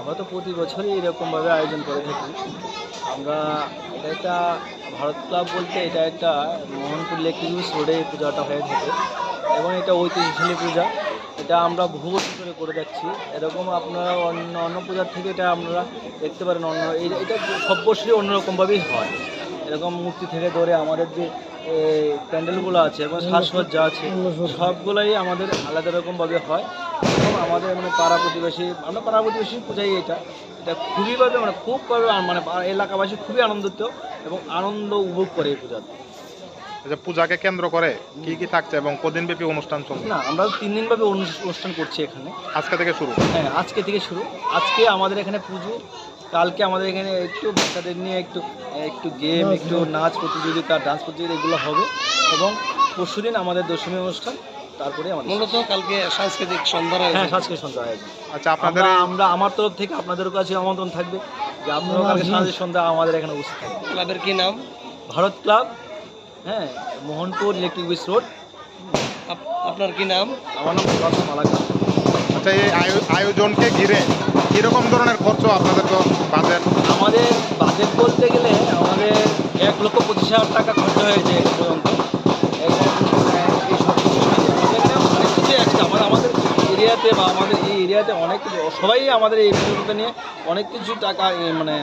আমরা তো প্রতি বছরই এরকমভাবে আয়োজন করে থাকি। আমরা এটা একটা ভারত ক্লাব বলতে এটা একটা মোহনপুর লেক রোডে পূজাটা হয়ে থাকে এবং এটা ঐতিহ্যশালী পূজা। এটা আমরা বহু বছর ধরে করে যাচ্ছি। এরকম আপনারা অন্য অন্য পূজার থেকে এটা আপনারা দেখতে পারেন অন্য এটা সব বছরই অন্যরকমভাবেই হয়। এরকম মূর্তি থেকে ধরে আমাদের যে প্যান্ডেলগুলো আছে এবং সাজসজ্জা আছে সবগুলোই আমাদের আলাদা রকমভাবে হয়। এবং আমাদের মানে পাড়া প্রতিবেশী আমরা পাড়া প্রতিবেশী পূজাই এটা। এটা খুবইভাবে মানে খুবভাবে মানে এলাকাবাসী খুবই আনন্দিত এবং আনন্দ উপভোগ করে এই পূজাতে। আচ্ছা পূজাকে কেন্দ্র করে কি কি থাকছে এবং কদিন ব্যাপী অনুষ্ঠান চলছে? না আমরা তিন দিনভাবে অনু- অনুষ্ঠান করছি এখানে। আজকে থেকে শুরু? হ্যাঁ আজকে থেকে শুরু। আজকে আমাদের এখানে পুজো কালকে আমাদের এখানে একটু বাচ্চাদের নিয়ে একটু একটু গেম একটু নাচ। প্রতিযোগিতা ডান্স প্রতিযোগিতা এগুলো হবে এবং পরশুদিন আমাদের দশমী অনুষ্ঠান তারপরে আমাদের মূলত কালকে সাংস্কৃতিক সন্ধ্যা হ্যাঁ সাংস্কৃতিক সন্ধ্যা আয়োজন। আচ্ছা আপনাদের আমরা আমার তরফ থেকে আপনাদের কাছে আমন্ত্রণ থাকবে যে আপনারাও কালকে সাংস্কৃতিক সন্ধ্যা আমাদের এখানে উপস্থিত থাকবে ক্লাবের কি নাম? ভারত ক্লাব হ্যাঁ মোহনপুর ইলেকট্রিক বিস রোড। আপনার কি নাম? আমার নাম সুভাষ মালাকা আচ্ছা এই আয়ো- আয়োজনকে ঘিরে কীরকম ধরনের খরচ আপনাদের তো বাজেট আমাদের বাজেট বলতে গেলে আমাদের এক লক্ষ পঁচিশ হাজার টাকা খরচ হয়েছে পর্যন্ত। অনেক কিছু আছে। আমার আমাদের এরিয়াতে বা আমাদের এই এরিয়াতে অনেক কিছু সবাই আমাদের এই পুজোটা নিয়ে অনেক কিছু টাকা মানে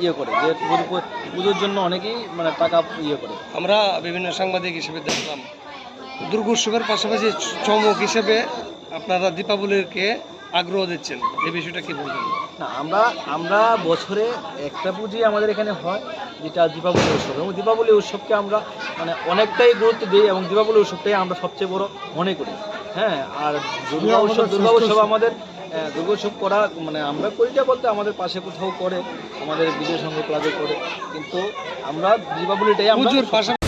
ইয়ে করে। যে পুজো- পুজোর জন্য অনেকেই মানে টাকা ইয়ে করে। আমরা বিভিন্ন সাংবাদিক হিসেবে দেখলাম। দুর্গোৎসবের পাশাপাশি চমক হিসেবে আপনারা দীপাবলিকে আগ্রহ দিচ্ছেন এই বিষয়টা কি বলবেন? না আমরা আমরা বছরে একটা পুজোই আমাদের এখানে হয় যেটা দীপাবলি উৎসব। এবং দীপাবলি উৎসবকে আমরা মানে অনেকটাই গুরুত্ব দিই এবং দীপাবলি উৎসবটাই আমরা সবচেয়ে বড় মনে করি। হ্যাঁ আর দুর্গা উৎসব দুর্গা উৎসব আমাদের দুর্গা উৎসব করা মানে আমরা করিটা বলতে আমাদের পাশে কোথাও করে আমাদের বিজয় সংঘ ক্লাবে করে কিন্তু আমরা দীপাবলিটাই আমরা